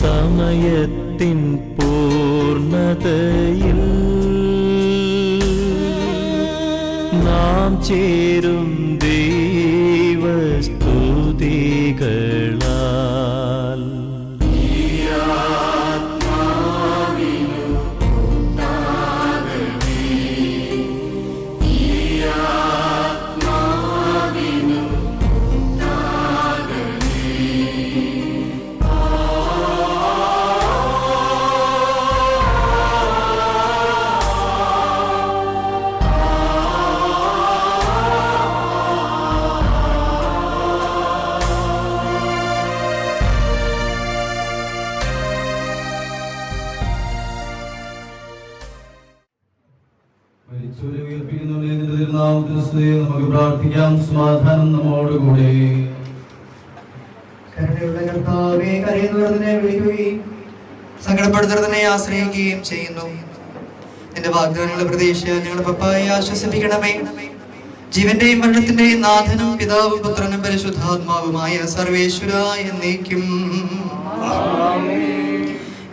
സമയത്തിൻ പൂർണതയിൽ നാം ചേരും ദൈവസ്തുതികളാൽ മരിച്ചവരെ തിരുനാമത്തിന് സ്തുതി. നമുക്ക് പ്രാർത്ഥിക്കാം. സമാധാനം നമ്മോടുകൂടെ. കരുണയുള്ള കർത്താവേ കരയുന്നവരതിനെ വിളിക്കുകയും സങ്കടപ്പെടുത്തുന്നതിനെ ആശ്രയിക്കുകയും ചെയ്യുന്നു. എന്റെ വാഗ്ദാനങ്ങളുടെ പ്രതീക്ഷ ഞങ്ങളുടെ പപ്പായെ ആശ്വസിപ്പിക്കണമേ. ജീവന്റെയും മരണത്തിന്റെയും നാഥനും പിതാവും പുത്രനും പരിശുദ്ധാത്മാവുമായ സർവേശ്വര എന്നേക്കും.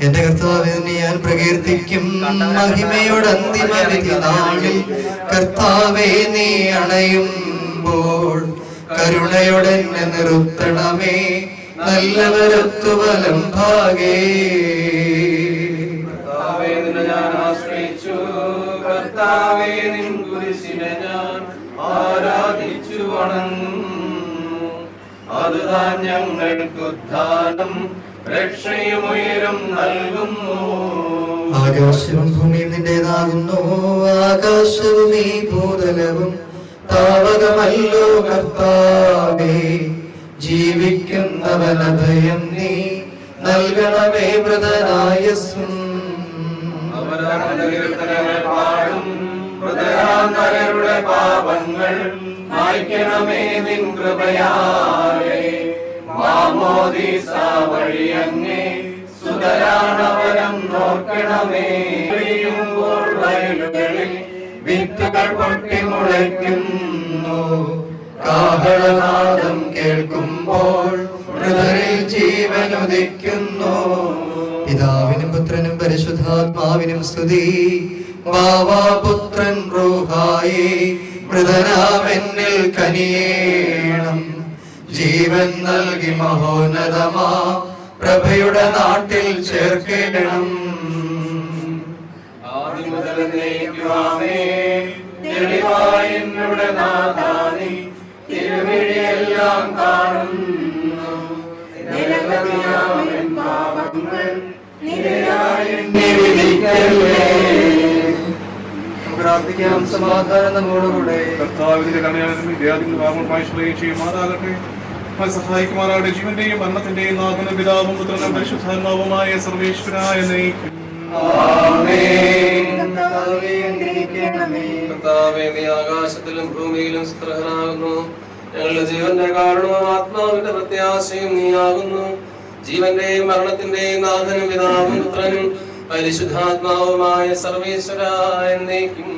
എന്റെ കർത്താവിനെ ഞാൻ പ്രകീർത്തിക്കും മഹിമയുടെ അന്തിമ വിധി നാളിൽ. കർത്താവെ നീ അണയുമ്പോൾ കരുണയോടെ എന്നെ നിർത്തണമേ. നല്ലവരൊത്തു വലം ഭാഗേ. ഞാൻ കർത്താവേ നിൻ കുരിശിനെ ഞാൻ ആരാധിച്ചു വണങ്ങുന്നു. അതുതാൻ ഞങ്ങൾക്ക് ഉദ്ധാനം നൽകുന്നു. ആകാശവും ഭൂമിയും നിന്റേതാകുന്നു. ആകാശവും ഈ ഭൂതലവും താവകമല്ലോ കർത്താവേ. ജീവിക്കുന്നവന ഭയം നീ നൽകണമേ വ്രതനായ പാടും. പാപങ്ങൾ മായ്ക്കണമേ നിൻ കൃപയാലേ. മാമോദീസ വഴി അങ്ങേ സുതരാണവരം നോക്കണമേ. എറിയുമ്പോൾ വയലുകളിൽ വിത്തുകൾ പൊട്ടിമുളയ്ക്കുന്നു കാഹളനാദം കേൾക്കുമ്പോൾ മൃതരിൽ ജീവനുദിക്കുന്നു. പിതാവിനും പുത്രനും പരിശുദ്ധാത്മാവിനും സ്തുതി. വാവാ പുത്രൻ റൂഹായി മൃതനാമെന്നിൽ കനിയേണം. ജീവൻ നൽകി മഹോന്നതമാ. പ്രഭയുടെ നാട്ടിൽ ചേർക്കണം ആദ്യം മുതൽ എന്നേക്കുമാമേ തെളിവായി എന്നുടെ നാഥാനി തിരുമിഴിയെല്ലാം കാണുന്നു. നിരവധിയാമൻ പാപങ്ങൾ പ്രാർത്ഥിക്കാം സമാധാനം നമ്മോടുകൂടെ കർത്താവിന്റെ കല്യാണത്തിന് വിദ്യാർത്ഥികൾ വാങ്ങുമായി ശ്രേയം സഹായിക്കുമാറാകട്ടെ. ജീവന്റെയും മരണത്തിന്റെയും നാഥനും പിതാവും പുത്രനും പരിശുദ്ധാത്മാവുമായ സർവേശ്വരായ നയിക്കും കർത്താവേ നീ ആകാശത്തിലും ഭൂമിയിലും സ്ത്രഹനാകുന്നു. ഞങ്ങളുടെ ജീവന്റെ കാരണവും ആത്മാവിന്റെ പ്രത്യാശയും നീയാകുന്നു. ജീവന്റെയും മരണത്തിന്റെയും നാഥനും പിതാവും പുത്രനും പരിശുദ്ധാത്മാവുമായ സർവേശ്വരായ നയിക്കും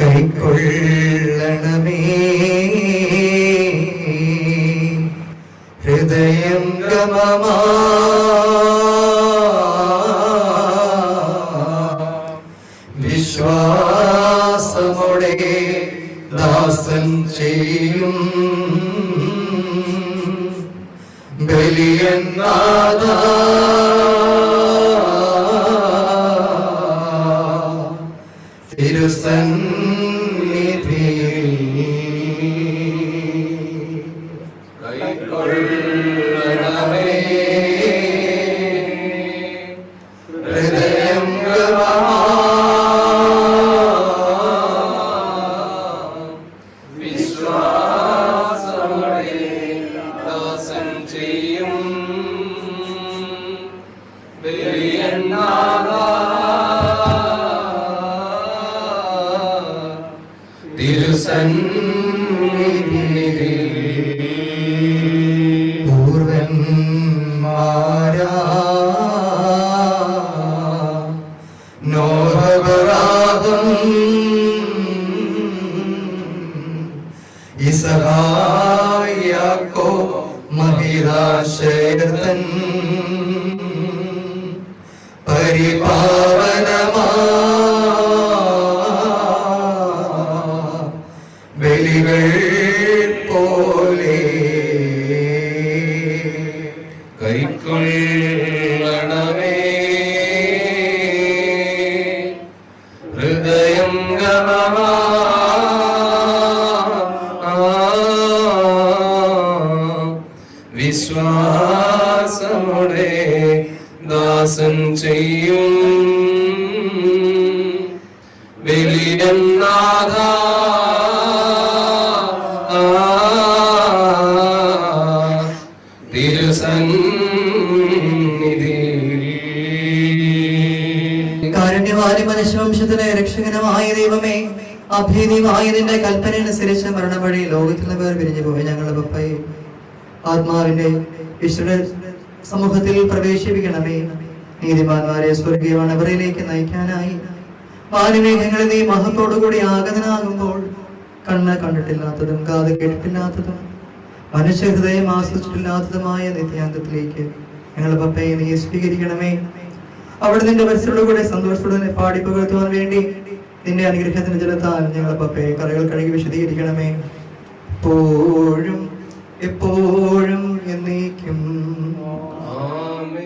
കൈക്കൊള്ളണമേ. ഹൃദയം ഗമമാ വിശ്വാസമോടെ ദാസൻ ചെയ്യും. ബലിയൻ തിരുസന്നിധിയിൽ തിരുസന്നിധിയിൽ പൂർവന്മാരാ നോഹപരാഗം ഇസഹായാക്കോ മഹിയ നിരാശയതൻ ബലികൾ പോലെ കൈക്കൊള്ളണമേ. ഹൃദയം ഗമവാ വിശ്വാസമുടെ ദാസൻ ചെയ്യും. തിരുസന്നിധി കാരുണ്യവാരി മനുഷ്യവംശത്തിന് രക്ഷകനമായ ദൈവമേ അഭേദ്യമായ നിന്റെ കൽപ്പനയനുസരിച്ച് മരണവഴി ലോകത്തിൽ നിന്ന് പേർ പിരിഞ്ഞു പോയി ഞങ്ങളുടെ പപ്പയെ. ആത്മാവിന്റെ വിശ്വ സമൂഹത്തിൽ പ്രവേശിപ്പിക്കണമേ. നീതിമാന്മാരെ സ്വർഗീയ മണവറയിലേക്ക് നയിക്കാനായി. മാനമേഘങ്ങളിൽ നീ മഹത്തോടുകൂടി ആഗതനാകുമ്പോൾ കണ്ണ് കണ്ടിട്ടില്ലാത്തതും കാത് കേട്ടിട്ടില്ലാത്തതും മനുഷ്യ ഹൃദയം ആസ്വദിച്ചിട്ടില്ലാത്തതുമായ നിത്യാന്തത്തിലേക്ക് ഞങ്ങൾ പപ്പയെ നീ സ്വീകരിക്കണമേ അവിടെ നിന്റെ കൂടെ സന്തോഷത്തോടെ പാടി പകർത്തുവാൻ വേണ്ടി നിന്റെ അനുഗ്രഹത്തിന് ജലത്താൽ ഞങ്ങൾ പപ്പയെ കറകൾ കഴുകി വിശദീകരിക്കണമേ. എപ്പോഴും എപ്പോഴും എന്നേക്കും.